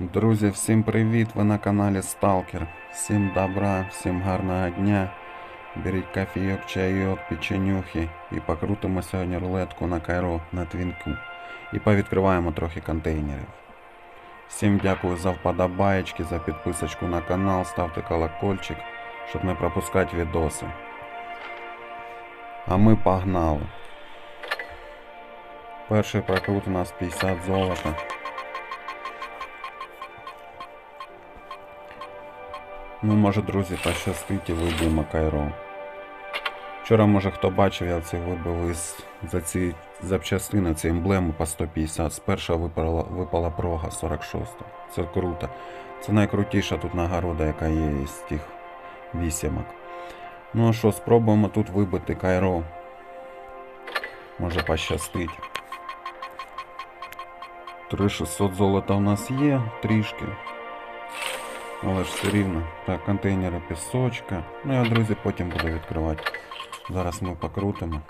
Друзі, всім привіт! Ви на каналі Сталкер. Всім добра, всім гарного дня. Беріть кофійок, чайок, печенюхи і покрутимо сьогодні рулетку на кайро на твінку. І повідкриваємо трохи контейнерів. Всім дякую за вподобаєчки, за підписочку на канал, ставте колокольчик, щоб не пропускати відоси. А ми погнали. Перший прокрут у нас 50 золота. Ну, може, друзі, пощастить і виб'ємо Кайро. Вчора, може, хто бачив, я це вибив із за ці запчастини, ці емблеми по 150. З першого випала, випала прога 46. Це круто. Це найкрутіша тут нагорода, яка є із тих вісімок. Ну а що, спробуємо тут вибити Кайро. Може пощастить. 3600 золота у нас є, трішки. Але ж все рівно. Так, контейнери пісочка. Ну я, друзі, потім буду відкривати. Зараз ми покрутимо.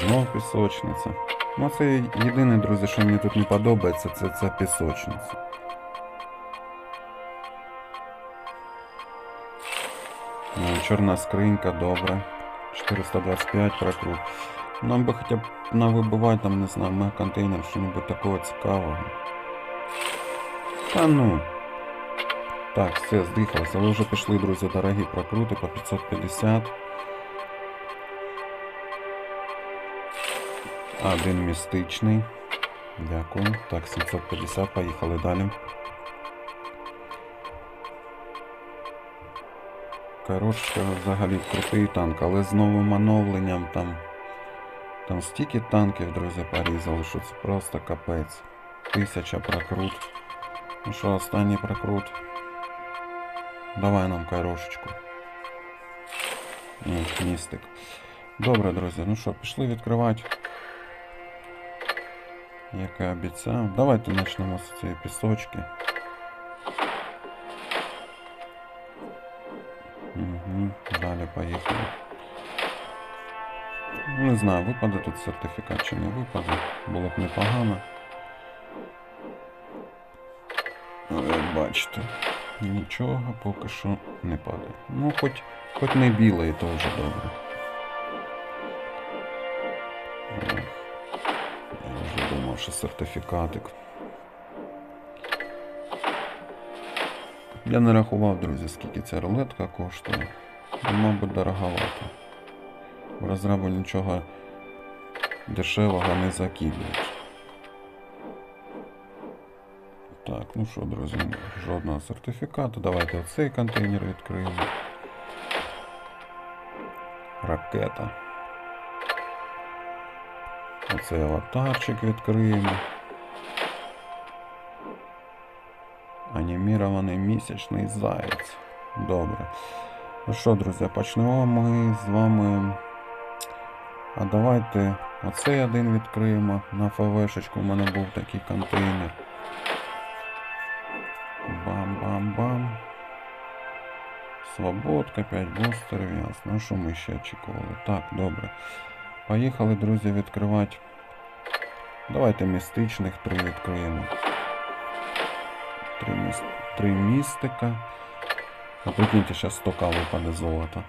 Знов пісочниця. Ну це єдине, друзі, що мені тут не подобається, це ця пісочниця. Ну, чорна скринька, добре. 425 прокрут. Нам би хоча б навибивати там, не знаю, мега контейнер, що-небудь такого цікавого. Та ну. Так, все, здихалося. Ви вже пішли, друзі, дорогі прокрути по 550. Один містичний. Дякую. Так, 750, поїхали далі. Корошка взагалі крутий танк, але з новим оновленням там. Там стільки танків, друзі, порізали, що це просто капець. Тисяча прокрут. Ну що, останній прокрут. Давай нам корошечку. Ні, містик. Добре, друзі, ну що, пішли відкривати. Як і обіцяв. Давайте почнемо з цієї пісочки. Угу, далі поїхали. Не знаю, випаде тут сертифікат чи не випаде. Було б непогано. Але як бачите, нічого поки що не падає. Ну, хоч, хоч не білий, то вже добре. Я вже думав, що сертифікатик. Я не рахував, друзі, скільки ця рулетка коштує. Ну, Мабуть, дороговато. В розрабу нічого дешевого не закидують. Так, ну що, друзі, жодного сертифікату. Давайте оцей контейнер відкриємо. Ракета. Оцей аватарчик відкриємо. Анімірований місячний заєць. Добре. Ну що, друзі, почнемо ми з вами. А давайте оцей один відкриємо на ФВшечку. У мене був такий контейнер. Бам-бам-бам. Свободка, 5 бустерів, ясно. Що ми ще очікували? Так, добре. Поїхали, друзі, відкривати. Давайте містичних три відкриємо. Три, міс... три містика. А прикиньте, сейчас 100к випаде золота.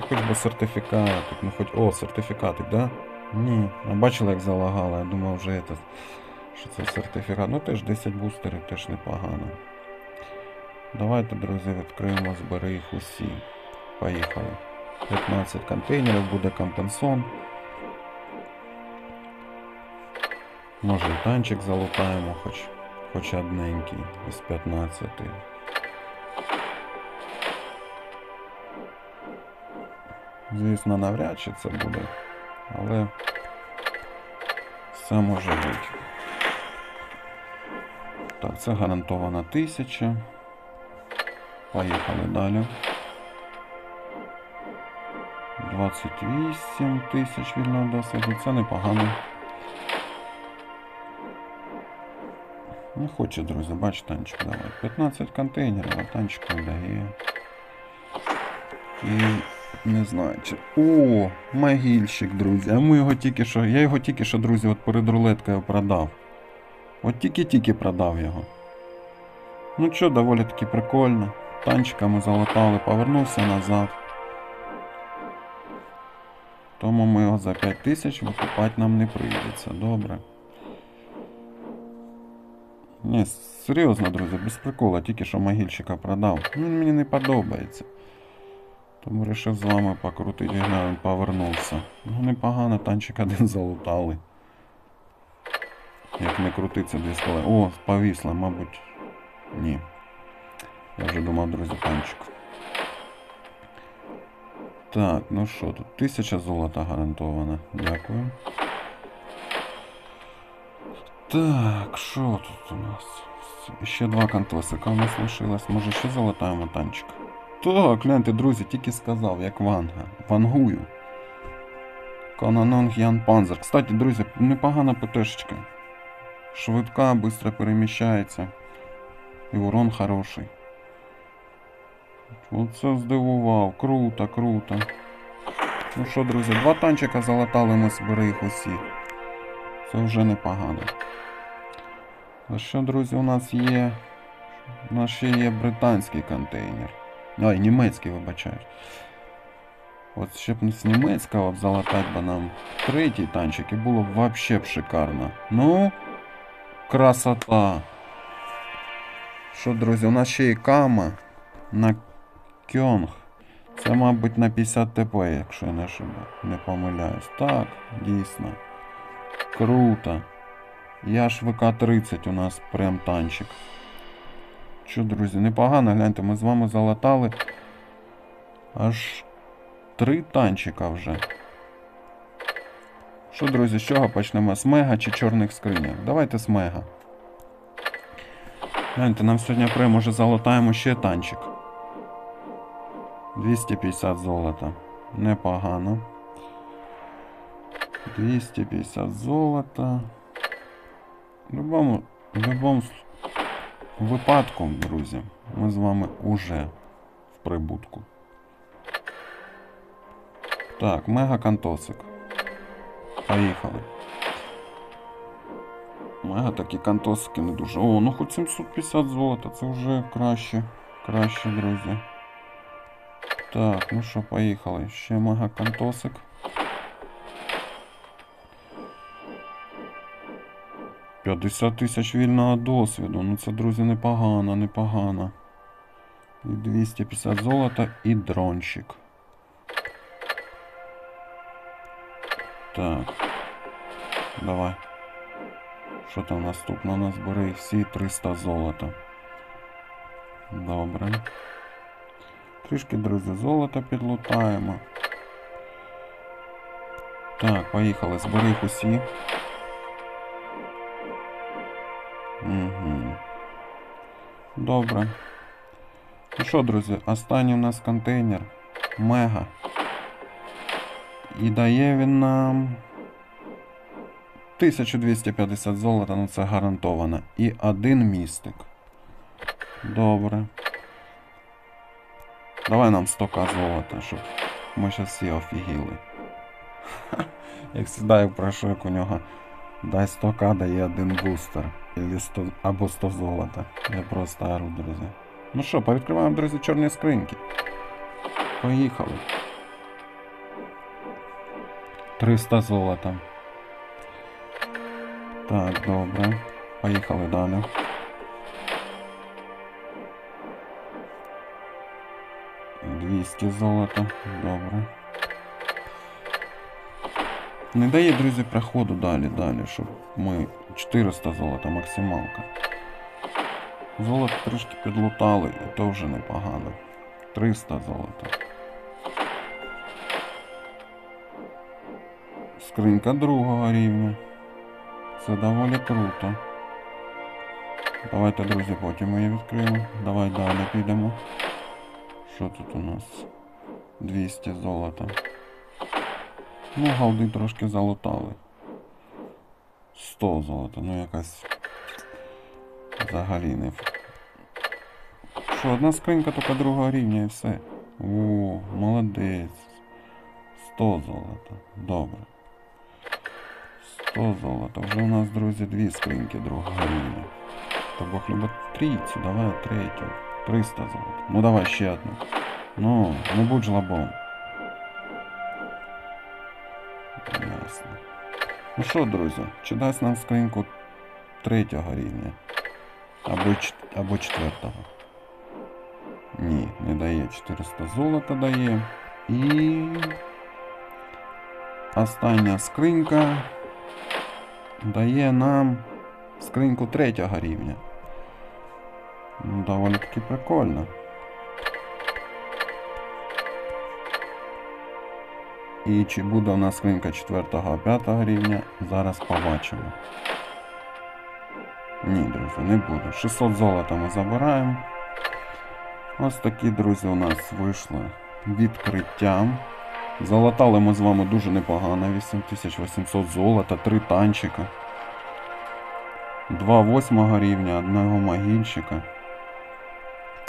Та хоч би сертифікатик, ну хоч... О, сертифікатик, да? Ні. А бачили, як залагало, я думав вже это, що це сертифікат. Ну теж 10 бустерів, теж непогано. Давайте, друзі, відкриємо, збери їх усі. Поїхали. 15 контейнерів буде компенсон. Може і танчик залутаємо хоч, хоч одненький із 15. Звісно, навряд чи це буде, але все може бути. Так, це гарантована тисяча. Поїхали далі. 28 тисяч вільного досвіду. Це непогано. Не хоче, друзі, бач, танчик давай. 15 контейнерів, а танчик не дає. І Не знаю, чи. О, могильщик, друзі. А ми його тільки що. Я його тільки що, друзі, от перед рулеткою продав. От тільки-тільки продав його. Ну що, доволі таки прикольно. Танчиками залатали, повернувся назад. Тому ми його за 5 тисяч викупати нам не прийдеться. Добре. Ні, серйозно, друзі, без прикола, тільки що могильщика продав. Ну, Він мені не подобається. Тому вирішив з вами покрутити, він повернувся. Ну непогано, танчик один залутали. Як не крутиться дві скали. О, повісло, мабуть. Ні. Я вже думав, друзі, танчик. Так, ну що тут? Тисяча золота гарантована. Дякую. Так, що тут у нас? Ще два контосика у нас лишилось. Може ще залатаємо танчик? Так, гляньте, друзі, тільки сказав, як ванга. Вангую. Кананонг Ян Панзер. Кстати, друзі, непогана ПТшечка. Швидка, швидко переміщається. І урон хороший. Оце здивував. Круто, круто. Ну що, друзі, два танчика залатали ми збери їх усі. Це вже непогано. А що, друзі, у нас є. У нас ще є британський контейнер. Ой, німецький, вибачаю. От ще б з німецького от залатати би нам третій танчик і було б вообще б шикарно. Ну, красота. Що, друзі, у нас ще є кама на кьонг. Це, мабуть, на 50 ТП, якщо я не ошибаю. Не помиляюсь. Так, дійсно. Круто. Я ж ВК-30 у нас прям танчик. Що, друзі, непогано, гляньте, ми з вами залатали аж три танчика вже. Що, друзі, з чого почнемо? З мега чи чорних скриньок? Давайте з мега. Гляньте, нам сьогодні прямо може залатаємо ще танчик. 250 золота. Непогано. 250 золота. В любому, в любому випадку, друзі, ми з вами уже в прибутку. Так, мега кантосик. Поїхали. Мега такі кантосики не дуже. О, ну хоч 750 золота, це вже краще. Краще, друзі. Так, ну що, поїхали. Ще мега кантосик. П'ятдесят тисяч вільного досвіду. Ну це, друзі, непогано, непогано. І 250 золота і дрончик. Так. Давай. Що там наступно? У нас бери всі 300 золота. Добре. Трішки, друзі, золота підлутаємо. Так, поїхали. Збери їх усі. Добре. Ну що, друзі, останній у нас контейнер. Мега. І дає він нам 1250 золота, ну це гарантовано. І один містик. Добре. Давай нам 100к золота, щоб ми зараз всі офігіли. Як я прошу, як у нього дай 100к, дає один бустер. Ілі 100, або 100 золота. Я просто ору, друзі. Ну що, повідкриваємо, друзі, чорні скриньки. Поїхали. 300 золота. Так, добре. Поїхали далі. Двісті золота. Добре. Не дає, друзі, проходу далі, далі, щоб ми 400 золота максималка. Золото трішки підлутали, і то вже непогано. 300 золота. Скринька другого рівня. Це доволі круто. Давайте, друзі, потім її відкриємо. Давай далі підемо. Що тут у нас? 200 золота. Ну, галди трошки залутали. 100 золота, ну якась взагалі не. Що, одна скринька тільки другого рівня і все. О, молодець. 100 золота. Добре. 100 золота. Вже у нас, друзі, дві скриньки другого рівня. То Бог любить трійцю, давай третю. 300 золота. Ну давай ще одну. Ну, не будь жлобом. Ну що, друзі, чи дасть нам скриньку третього рівня? Або, або четвертого? Ні, не дає. 400 золота дає. І. Остання скринька дає нам скриньку третього рівня. Ну, доволі таки прикольно. І чи буде у нас скринька 4-5 рівня, зараз побачимо. Ні, друзі, не буде. 600 золота ми забираємо. Ось такі, друзі, у нас вийшло відкриття. Залатали ми з вами дуже непогано. 8800 золота, 3 танчика. 2 восьмого рівня, одного могильщика.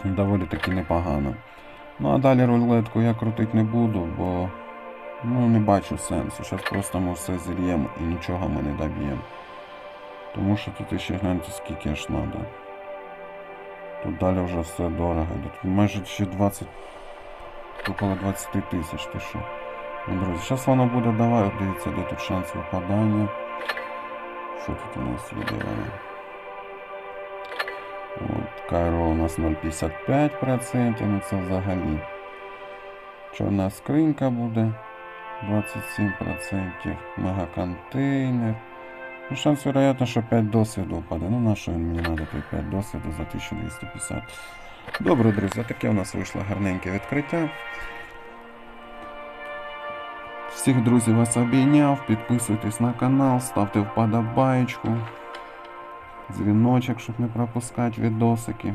Доволі таки непогано. Ну а далі рулетку я крутити не буду, бо ну, не бачу сенсу. Зараз просто ми все зільємо і нічого ми не доб'ємо. Тому що тут ще гляньте скільки ж треба. Тут далі вже все дорого. Тут майже ще 20, около 20 тисяч, ти що. Ну, друзі, зараз воно буде давай, дивіться, де тут шанс випадання. Що тут у нас є давай? От, Кайро у нас 0,55%, ну це взагалі. Чорна скринька буде 27%, мегаконтейнер. Ну, шанс, вероятно, що 5 досвіду впаде. Ну, на що мені треба той 5 досвіду за 1250. Добре, друзі, таке у нас вийшло гарненьке відкриття. Всіх друзів вас обійняв. Підписуйтесь на канал, ставте вподобаєчку. Дзвіночок, щоб не пропускати відосики.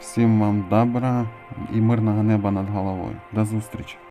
Всім вам добра і мирного неба над головою. До зустрічі!